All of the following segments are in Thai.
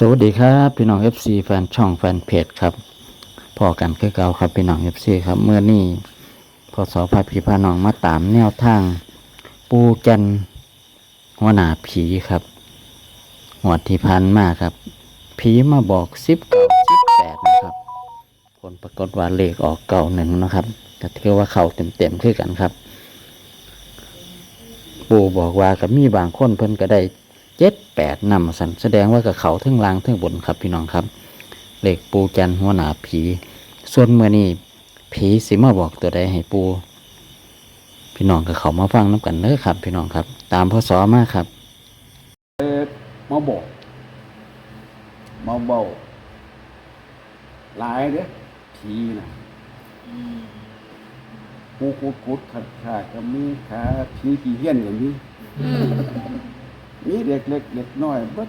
สวัสดีครับ พี่น้อง FC แฟนช่องแฟนเพจครับพอกันคือเก่าครับพี่น้อง FC ครับเมื่อนี้พอสอพาพี่พาน้องมาตามแนวทาง ปูแกนหัวหน้าผีครับหัวดที่พันมากครับ ผีมาบอกสิบเก้าสิบแปดนะครับ ผลปรากฏว่าเลขออกเก่าหนึ่งนะครับก็ถือว่าเขาเต็มเต็มๆคือกันครับ ปูบอกว่ากับมีบางคนเพิ่นก็ได้ เจ็ดแปดนำสันแสดงว่ากับเขาเทั้งล่างเทั้งบนครับพี่น้องครับเหล็กปูจันหัวหน้าผี ส่วนเมื่อนี้ผีสิมาบอกตัวใดให้ปู พี่น้องกับเขามาฟังน้ำกันเด้อครับ พี่น้องครับ ตามพศมาครับมาบอกมาเบาหลายเด้อผีนะกูกุดกุดขัดขาดก็มีขาผีกี่เฮี้ยนอย่างนี้ มีเด็กเล็กเด็กน้อยเบิด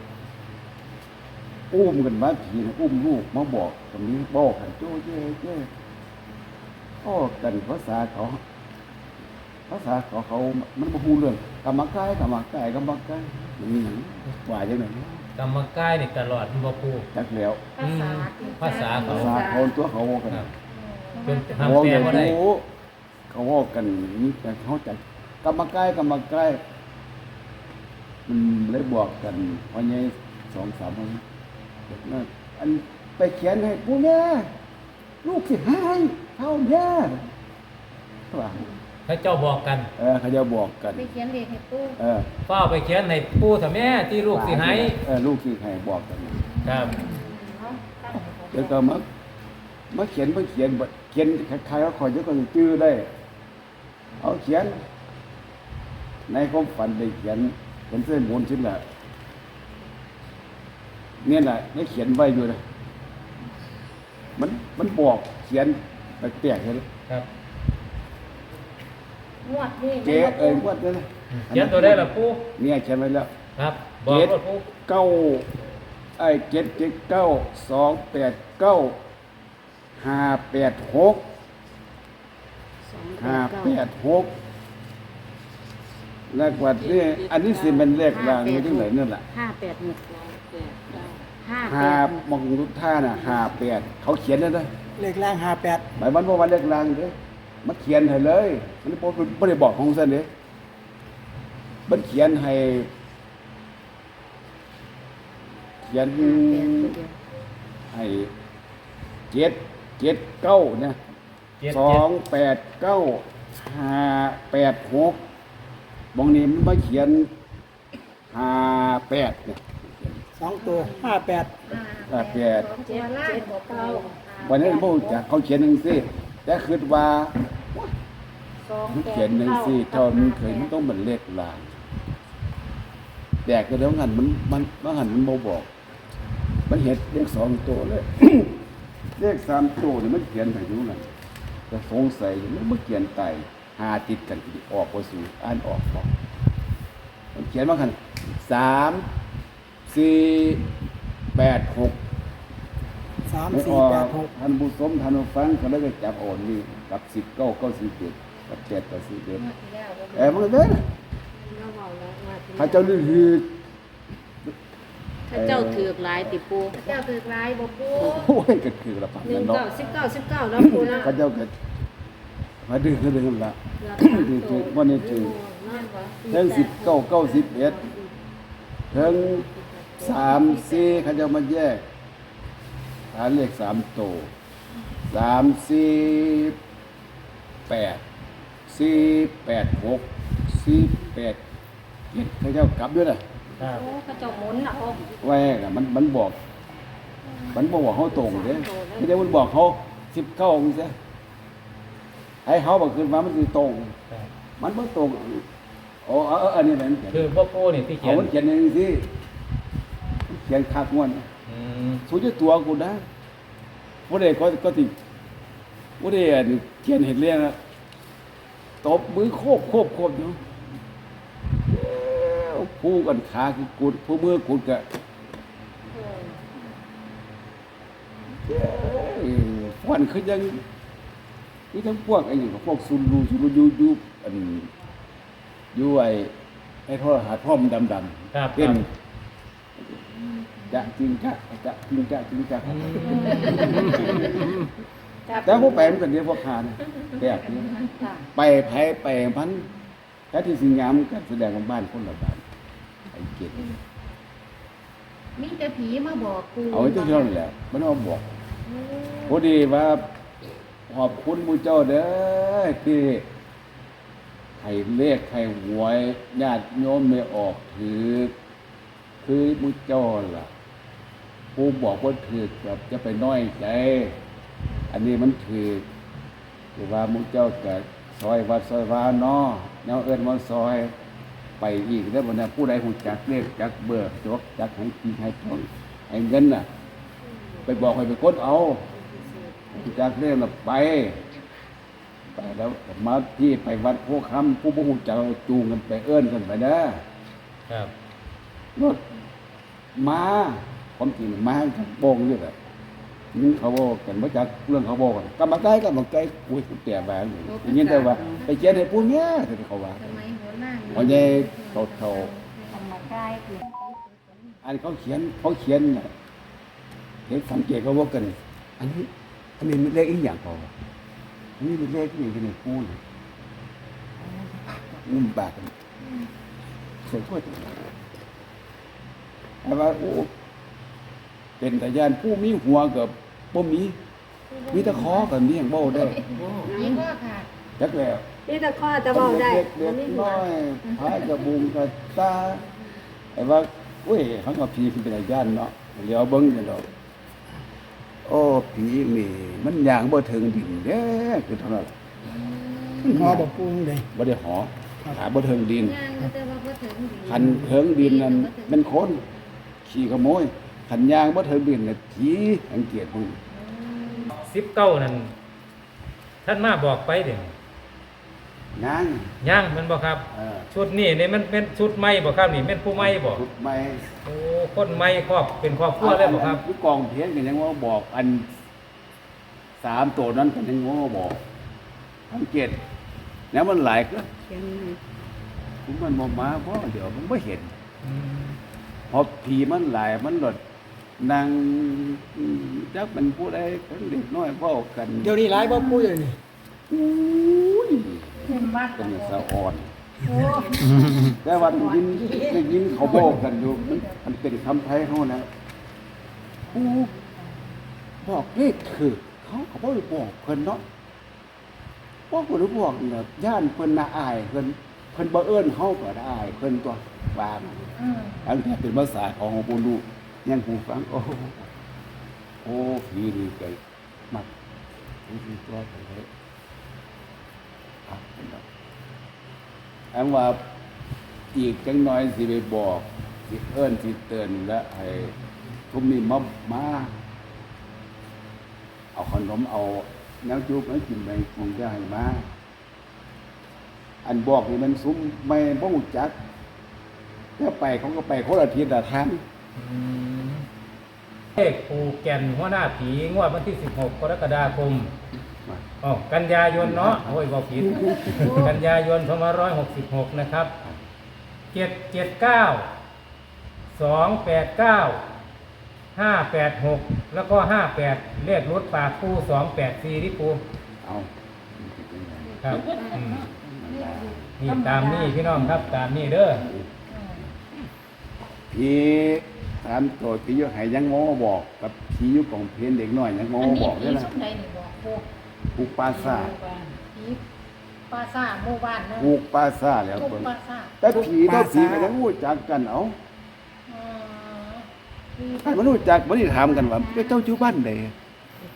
อุ้มกันมาผีนะอุ้มลูกมาบอกกับนี้บอกกันโจ้เจ้เจ้อ้อกันภาษาเขาภาษาเขาเขามันบ่ฮู้เรื่องกรรมกายกรรมกายกรรมกายมันมีหยังว่าจังได๋กรรมกายนี่ตลอดมันบ่ปูจักแล้วภาษาภาษาเขาภาษาเขาตัวเขาเว้ากันครับเป็นเขาทำเว้าแปลกันบ่ได้รู้เขาเว้ากันนี่แต่เขาจักกรรมกายกรรมกาย มันเลยบอกกันว่าไงสองสามวันเด็กน้อยอันไปเขียนให้กูแม่ลูกสิหายเท่าแม่ว่าถ้าเจ้าบอกกัน เออเขาจะบอกกัน ไปเขียนเลขให้ปู่เออเฝ้าไปเขียนให้ปู่ถ้าแม่ที่ลูกสิให้เออลูกสิให้บอกกันครับเนาะตั้งให้เขาเดี๋ยวก็มามาเขียนมาเขียนบทเขียนใครๆก็คอยจะก็จื้อได้ เอาเขียน ในความฝันได้เขียน เป็นเส้นมนต์ชิ้นละเนี่ยแหละได้เขียนไว้อยู่เลยมันมันบอกเขียนแปลกๆเลยครับงวดนี้เจ๊เอ้ยว่าเนี่ยนะเขียนตัวได้ละปู่เนี่ยเขียนไว้แล้ว ครับบอกว่าปู่เก้าไอ้เจ็ดเจ็ดเก้าสองแปดเก้าห้าแปดหกห้าแปดหก เลขวัดนี่อันนี้สิเป็นเลขรางอยู่ที่ไหนนั่นแหละห้าแปดหกห้าแปห้าดมองทุกท่าน่ะห้าแปดเขาเขียนแล้วนะเลขแรงห้าแปดหมายมันว่าวันเลขรางเด้มันเขียนให้เลยมันไม่ได้บอกของเส้นเด้มันเขียนให้เขียนห้าแปดตัวเดียวให้เจ็ดเจ็ดเก้าเนี่ยเจ็ดสองแปดเก้าห้าแปดหก บางนี้มันมาเขียนห้าแปดเนี่ยสองตัวห้าแปดห้าแปดสองตัวล่างบอกเก้าวันนี้พวกจะเขาเขียนหนึ่งสิแต่คิดว่าสองมันแปดเขียนหนึ่งสิเท่ามันเคยมันต้องเป็นเลขลางแตกก็แล้วหันมันมันมันหันมันบบอก มันเห็นเลขสองตัวเลยเลขสามตัวเนี่ยมันเขียนไปอยู่นั่นแต่สงสัยอยู่มันมันเขียนไต หาติดกันอีกออกว่าสูอ่านออกบอกมันเขียนว่ากันสามสี่แปดหกสามไม่สี่ออกแปดหกท่านผู้ชมท่านผู้ฟังเขาเลยจับโอนนี่กับสิบเก้าเก้าสิบเจ็ดกับเจ็ดกับสิบเอ็ดงวดที่แล้วเออมันก็เด้อเราเบาแล้วงวดที่ถ้าเจ้าลือคือถ้าเจ้าถือกหลายติปูเจ้าถือลายบอกปู่โอ้ยก็คือละพันหนึ่นั่งนเนาะเก้าสิบเก้าสิบเก้าแล้วปูนะเขาเจ้าก็ มาดื้อคือดื้อละดื้อคือวันนี้คือเทิงสิบเก้าเก้าสิบเอ็ดเทิงสามสี่เขาเจ้ามาแยกหาเลขสามโตวสามสี่แปดสี่แปดหกสี่แปดเจ็ดเขาเจ้ากลับด้วยนะครับโอ้เขาเจ้าหมุนนะโอ้แว่อะมันมันบอก มันบอกว่าเขาตรงเด้ไม่ได้มันบอกเขาสิบเก้าองศา ให้เขาบอกขึ้นมามันคือตรงครับมันไม่ตรงโอ้เออเอออันนี้แหละมันเขียนคือพ่อปู่นี่ที่เขีเขายนมันเขียนอย่างนี้สิเขียนคากงวนอืมสูญตัวกูนะว่าเด็กก็ก็ติว่าเด็กเขียนเห็นเรื่องอะตบมือโคบโคบโคบอยู่เอ้าผู้กันขาคือกุดผู้มือกุดกะเอ้ยฟันคือยัง นี่ทั้งพวกไอ้นี่พวกซุนรูซุนรูยูยูอันยูไอ้ไอ้โทรหาพ่อมดำดำครับเป็นครับจะจริงจะจะจริงจะจริงจะอืมแต่พวกไปมันก็เดียวพวกหานแบบนี้ ค่ะไปไผไปพันแค่ที่สิงงามกันแสดงว่าบ้านคนละบ้านไอ้เกดมีแต่ผีมาบอกปูเอาไว้เจ้าเท่านั้นแหละมันเอาบอก พอดีว่า ขอบคุณมูเจ้าเด้อที่ให้เลขให้หวยญาติโยมไม่ออกถือ คือมูเจ้าล่ะ ผู้บอกว่าถือแบบจะไปน้อยใจ อันนี้มันถือหรือว่ามูเจ้าจะซอยวัดซอยวาเนาะแนวเอิ้นว่าซอยไปอีกแล้วบนนั้นผู้ใดหูจักเลขจักเบอร์จกจักให้กินให้ทองให้เงินน่ะ ไปบอกให้ไปกดเอา หูจักเลขน่ะไป ไปแล้วมาที่ไปวัดพวกคำผู้บ่หูจักจูงกันไปเอิ้นกันไปเด้อครับรถมาความจริงมาทั้งโบงอยู่เลยนี่เขาบอกกันมาจากเรื่องเขาบอกกันกำมาใกล้กำมาใกล้อุ้ยกูแต่แหวนอยู่อย่างนี้แต่ว่า ไปเจอในปูเนี้ยที่เขาว่าสมัยหัวหน้าวันนี้เขาเขาทำมาใกล้คืออันเขาเขียนเขาเขียนน่ะเห็นสังเกตเขาว่ากัน อันนี้ อันนี้มันเลขอีกอย่างเขาว่าอันนี้มันเลขอีกอย่างที่ในปูนงุ่มปากกันเสียงพูดแต่ว่าโอ้เป็นตาญานผู้มีหัวกับบ่มีมีแตะคอกับมีอย่างเบ้าได้นี่ก็ค่ะจักแล้วนี่ตะข้อจะเบาได้เล็กเล็กน้อยพายกระบุงกระตาไอ้ว่าเว้ยเขากับผีคือเป็นอาญานเนาะเดี๋ยวเบิ้งกันดอก โอ้ผีนี่มันย่างบ่ถึงดินเด้คือเท่านั้นล่ะหอบอกปูงเลยบ่ได้หอหาบ่ถึงดินงานก็จะว่าบ่ถึงดีคันเถิงดินนั่นเป็นคนขี่ขโมยคันย่างบ่ถึงดินน่ะผีสังเกตดูสิบเก้านั่นท่านมาบอกไปเดี๋ยว ย่างย่างมันบอกครับ เออชุดนี้นี่มันเป็นชุดใหม่บอกครับนี่เป็นผู้ใหม่บอกชุดใหม่โอ้คนใหม่ครอบเป็นครอบครัวเลยบอกครับคือกองเพียนกันยังว่าบอกอันสามตัวนั้นกันยังว่าบอกสังเกตแล้วมันหลายก็ผมมันมองมาเพราะเดี๋ยวมันไม่เห็นอืมพอผีมันหลายมันหลดนางจักมันพูดได้กันเด็กน้อยเว้ากันเดี๋ยวนี้หลายบ่ปูอยู่นี่ อุ้ย เป็นวัดเป็นสะอ่อนโอ้แต่วันยินได้ยินเขาบอกกันอยู่มันมันเป็นคำไทยเขานะกูบอกเลขคือเขาเขาบอกบอกเพิ่นเนาะบอกคนรู้บอกเนี่ยย่านเพิ่นน่าอายเพิ่นเพิ่นบ่เอิ้นเฮาก็ได้อายเพิ่นตัววางอันที่เป็นภาษาของปูรูยังหูฟังโอ้โอ้ผีนี่ไกมักผีตัวกันเลยครับเป็นดอก อันว่าอีกจังน้อยสิไปบอกสิเอิ้นสิเตือนและให้ทุกมีมามาเอาขนมเอาแนวจุบแล้วกินไปคงจะให้มาอันบอกนี่มันซุ้มไม่บ่รู้จักถ้าไปเขาก็ไปคนละทิศละทางเลขปูแก่นหัวหน้าผีงวดวันที่ 16 กรกฎาคม อ๋อกันยายนเนาะโอ้ยบอกผิด กันยายน2566นะครับ779 289 586แล้วก็58เลขรถปากปู284ที่ปูเอาครับอืมนี่ตามนี่พี่น้องครับ ตามนี่เด้อพี่ถามโจทย์พี่อยุไหยังโง่บอก กับพี่อยุของเพียนเด็กน้อยยังโง่อันนี้บอกผีด้วยนะชุดใดนี่บอกปูปลู กปลาซ่าผีปราซ่าทหมู่บ้านเนอะปลูกปลาซ่าแล้วปลูคกนปราซ่าทแต่ผีก็ผีก็ทั้งรู้จักกันเอาอ๋อผีถ้ามันรู้จักมันได้ถามกันว่าเจ้าอยู่บ้านใด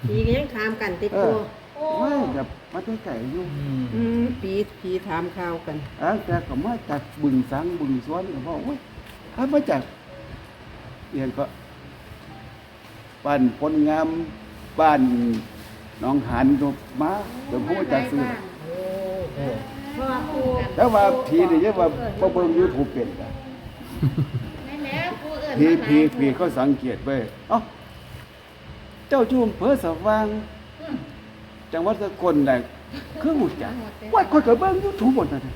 ผีก็ยังถามกันติดเอตัอวโอ้ไม่แบบมาใกล้ๆอยู่อืมอืมผีผีถามข่าวกันอะแต่ก็มาจากบึงสังบึงสวนก็บอกว่าถ้ามาจากเอียนก็บ้านพลงามบ้านห น้องหานก็มาเดี๋ยวพูดจากซื้อโอ้โหเพราะว่าปูแล้วว่าผีนี่เยอะว่าบ่เบิ่ง YouTube เป็นกันนั่นแหละปูเอิ้นผีมาหลายผีผีเขาสังเกตไว้เอ้าเจ้าจุ่มเภอสว่างอืมจังหวัดสกลน่ะคือหูจักว่าคนก็เบิ่ง YouTube หมดนั่นน่ะ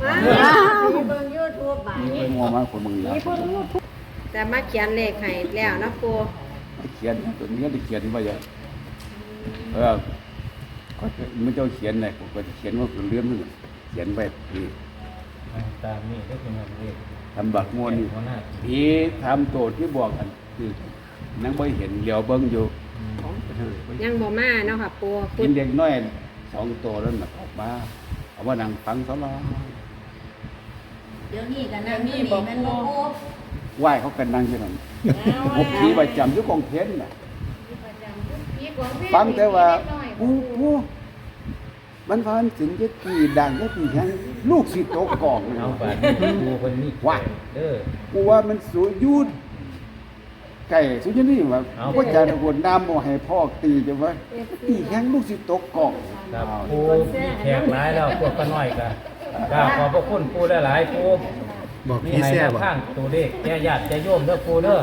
ผีเบิ่งยูทูบบ่ายมีคนมองมาคนเบิ่งแล้วผีเบิ่งยูทูบแต่มาเขียนเลขให้แล้วนะปูเขียนตัวนี้ก็ได้เขียนไว้อะเออ ก็ไม่เจ้าเขียนไหนผมก็จะเขียนว่าเป็นเรื่องนึงเขียนไว้ที่ตามนี้ก็คือมันเลขทำบักมวนนี่หัวหน้าผีผีทำโตที่บอกกันคือนังไม่เห็นเหลียวเบิ้งอยู่ยังบ่มาเนาะค่ะปูกินเด็กน้อยสองตัวแล้วน่ะออกมาเอาว่านั่งฟังสลาเดี๋ยวนี้กันนะนี่บอกมันบอกไหว้เขากันนั่งอยู่นั่นพบผีประจำอยุคกองเทนน่ะผีกวางเพศฟังแต่ว่าผีเล็กน้อย ปูปูมันพันถึงจะตีดังจะตีแห้งลูกสิโตกกล่องเลยเอาบาดนี้ปูคนนี้ว่าเด้อกูว่ามันสวยยุดไก่สุดยนี่ว่าเอาก็จะตะโกนน้ำบ่ให้พ่อตีจะว่าตีแห้งลูกสิโตกกล่องครับปูมีแขกหลายแล้วพวกก็น้อยกันกราบขอบพระคุณปูหลายๆปูบอกมีพี่ให้แซ่แนบวบอกข้างตัวเลขแก่ญาติแก่โยมเด้อปูเด้อ